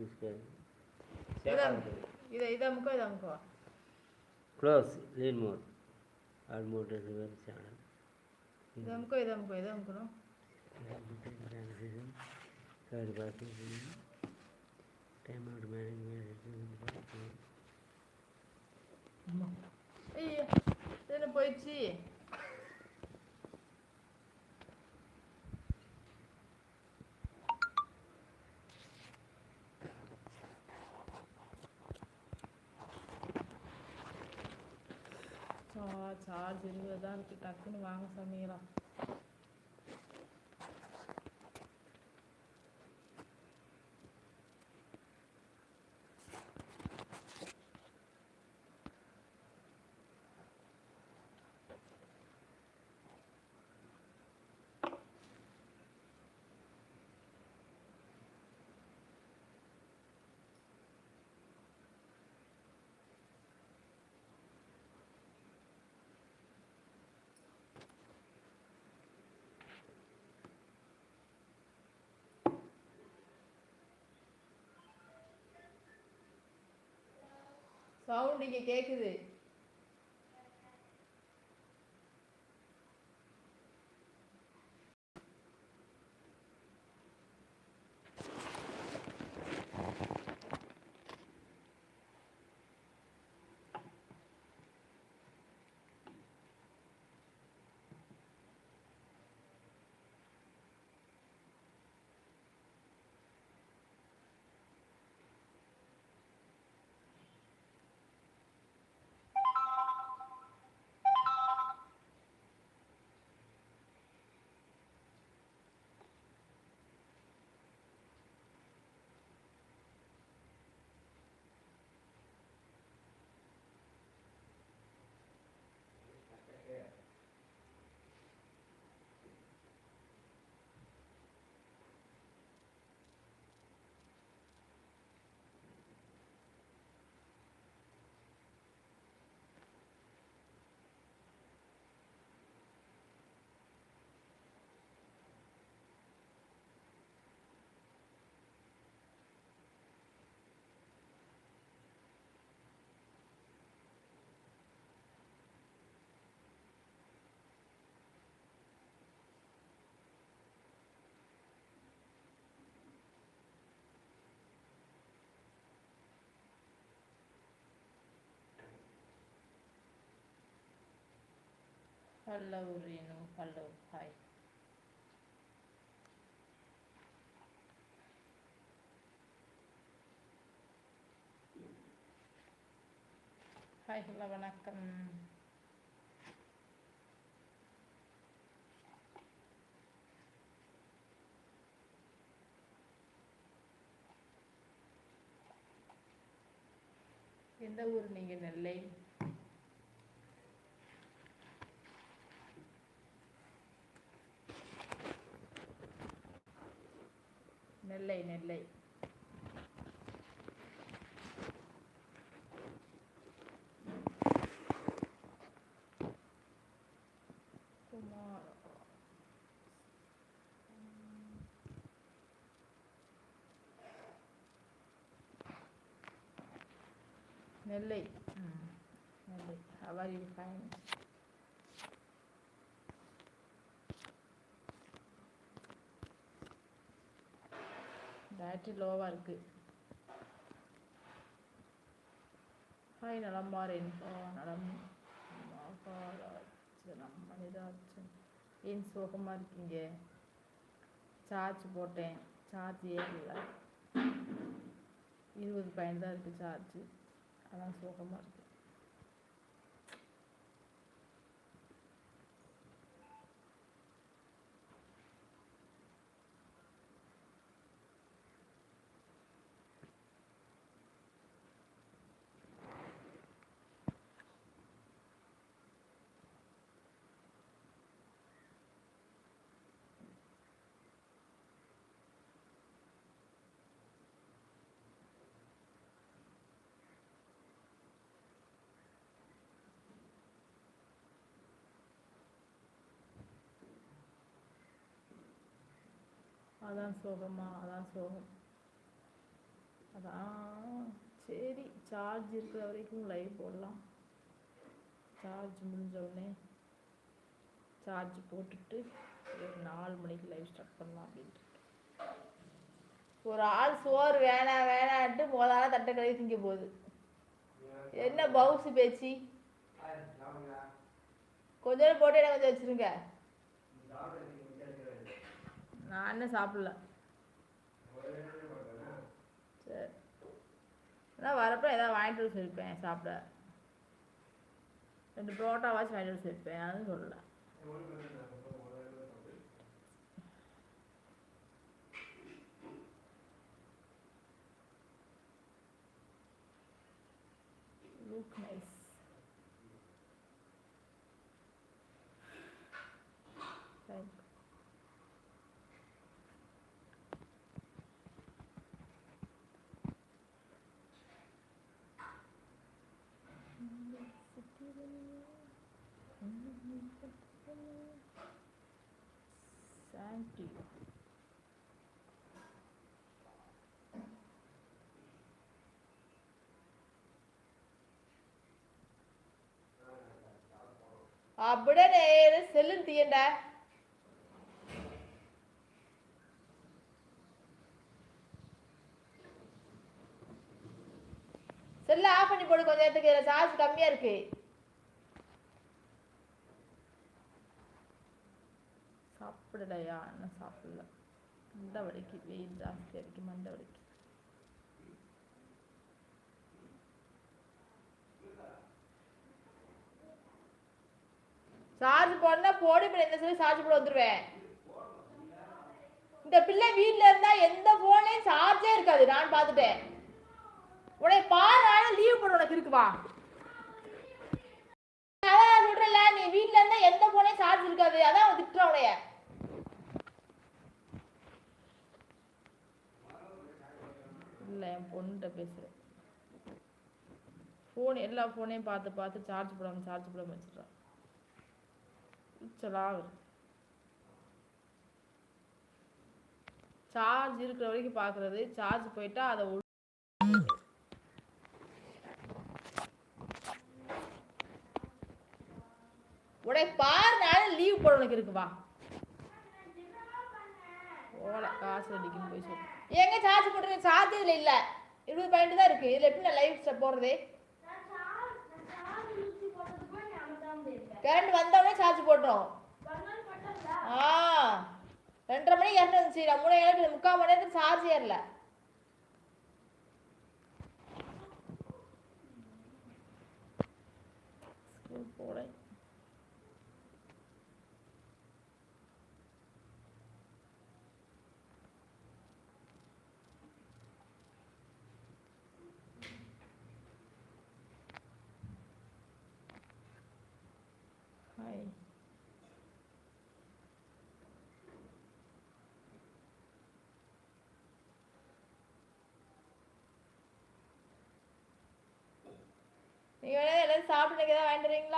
Subscribe இதை இதை இதை அமுக்கோ இதை அமுக்கோ close lean mode all mode river channel இதை அமுக்கோ இதை அமுக்கோ இதை அமுக்கணும் தேர்ட் பார்த்து டைம் அவுட் மேனேஜ்மெண்ட் சார்ஜ் இருபது தான் இருக்குது டக்குன்னு வாங்க சமையலா சவுண்டு இங்கே கேட்குது Pallav Renu Pallav hi hi hello வணக்கம் எந்த ஊர் நீங்கள் நெல்லை? நெல்லை நெல்லை குமார் நெல்லை ம் நெல்லை how are you லோவாக இருக்குது ஹாய் நலம்பாரேன் நலம் மனிதாச்சன் ஏன் சோகமாக இருக்கீங்க? சார்ஜ் போட்டேன். சார்ஜ் ஏறல. இருபது பாயிண்ட் தான் இருக்குது சார்ஜ் அதான் சோகமாக இருக்குது அதான் சோகமா அதான் சோகம். அதான் சரி சார்ஜ் இருக்கிற வரைக்கும் லைவ் போடலாம். சார்ஜ் முடிஞ்ச உடனே சார்ஜ் போட்டுட்டு ஒரு நாலு மணிக்கு லைவ் ஸ்டார்ட் பண்ணலாம் அப்படின்ட்டு. ஒரு ஆள் சோறு வேணாம் வேணான்ட்டு மோதால தட்டை கழுவி திங்க போகுது. என்ன பவுசு பேச்சு? கொஞ்ச நேரம் போட்டு எனக்கு கொஞ்சம் வச்சிருங்க. நான் இன்னும் சாப்பிடல. சரி. அதான் வரப்ப ஏதாவது வாங்கிட்டு வர சொல்லிப்பேன் சாப்பிட. ரெண்டு புரோட்டாவாச்சும் வாங்கிட்டு வர சொல்லிப்பேன் அதுவும் சொல்லலை. Thank you. அப்படியே நேரு செல்லுன்னு செல்ல ஆஃப் பண்ணி போடு கொஞ்ச நேரத்துக்கு சார்ஜ் கம்மியா இருக்கு சாப்பிடலையா? இன்னும் சாப்பிடல? இந்த வலிக்கு வெயில் ஜாஸ்தி அடிக்கு மண்டை வலிக்கு சார்ஜ் போடனா போடு இப்ப இந்த சொல்லி சார்ஜ் போட வந்துருவேன். இந்த பிள்ளை வீட்ல இருந்தா எந்த போன்லயும் சார்ஜே இருக்காது நான் பார்த்துட்டேன். உனக்கு பாரு ஆனால் லீவ் போட உனக்கு இருக்குவா அதான் சொல்றேன்ல நீ வீட்ல இருந்தா எந்த போனையும் சார்ஜ் இருக்காது அதான் அவன் திட்டுறான் உனைய இல்லை என் பொண்ணுகிட்ட பேசுகிறேன் ஃபோன் எல்லா ஃபோனையும் பார்த்து பார்த்து சார்ஜ் போடாம சார்ஜ் போடாம வச்சிடறான். உச்சலாகுது சார்ஜ் இருக்கிற வரைக்கும் பார்க்குறது. சார்ஜ் போயிட்டா அதை ஒழு- பாரு நாள் லீவ் போட உனக்கு இருக்குவா போல காசு அடிக்கணும் போய் சொல்லு. எங்க சார்ஜ் போட்டுருங்க சார்ஜ் இதுல இல்ல. இருபது பாயிண்ட் தான் இருக்கு. இதுல எப்படி நான் லைவ் போடுறது? கரண்ட் வந்தவொடனே சார்ஜ் போட்டுரும். ஆ. ரெண்டரை மணிக்கு கரண்ட் வந்துச்சு. நான் மூணு ஏழு முக்கால் மணி நேரத்துக்கு சார்ஜ் ஏறல. போட. எல்லாரும் சாப்பிட்டு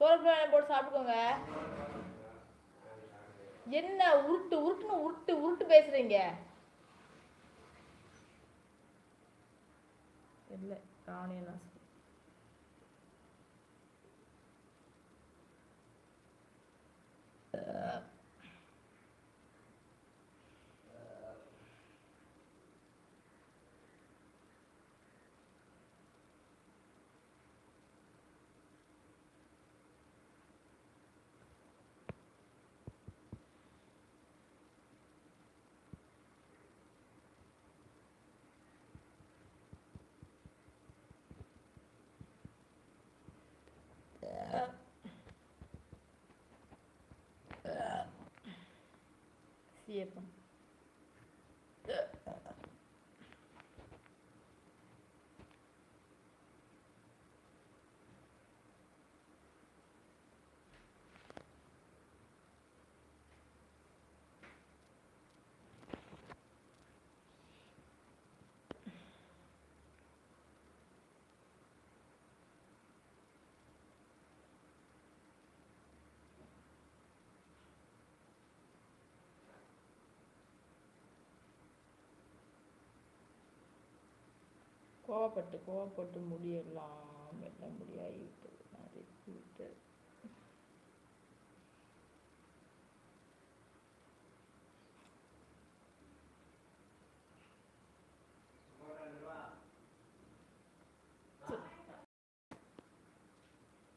ஏதாவது வாங்கிட்டு போட்டு சாப்பிட்டுக்கோங்க. என்ன உருட்டு உருட்டுன்னு உருட்டு உருட்டு பேசுறீங்க? இல்லை ராணியன் Estevam. கோவப்பட்டு கோவப்பட்டு முடியெல்லாம் வெல்ல முடியாகி விட்டது நறுக்கி விட்டது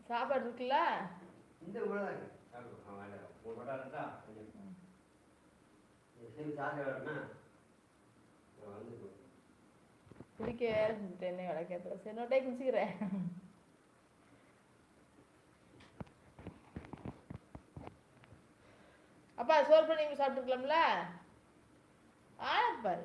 சாப்பாடு இருக்குல்ல? இந்த இவ்வளோதான் சாப்பிடு அவன் வேண்டாம் ஒரு வடை இருந்தா கொஞ்சம் சரி சாப்பிட வேணும்னா நான் வந்து குடிக்க வேற செஞ்சுட்டேனே விளக்கேத்துல சரி நோட்டே குடிச்சுக்கிறேன் அப்பா சோறு பண்ணி நீங்க சாப்பிட்டுருக்கலாம்ல ஆ பாரு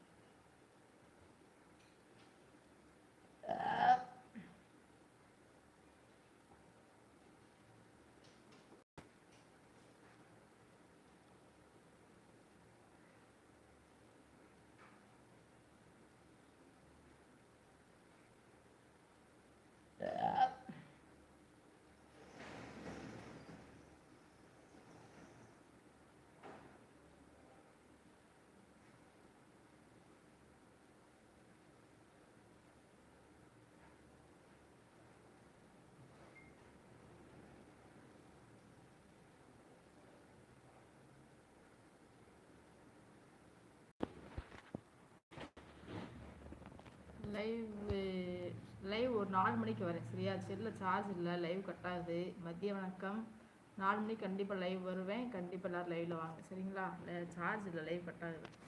லைவ் லைவ் ஒரு நாலு மணிக்கு வரேன் சரியா? செல்லில் சார்ஜ் இல்லை லைவ் கட்டாது. மதிய வணக்கம். நாலு மணிக்கு கண்டிப்பாக லைவ் வருவேன். கண்டிப்பாக எல்லோரும் லைவில் வாங்க. சரிங்களா? சார்ஜ் இல்லை லைவ் கட்டாது.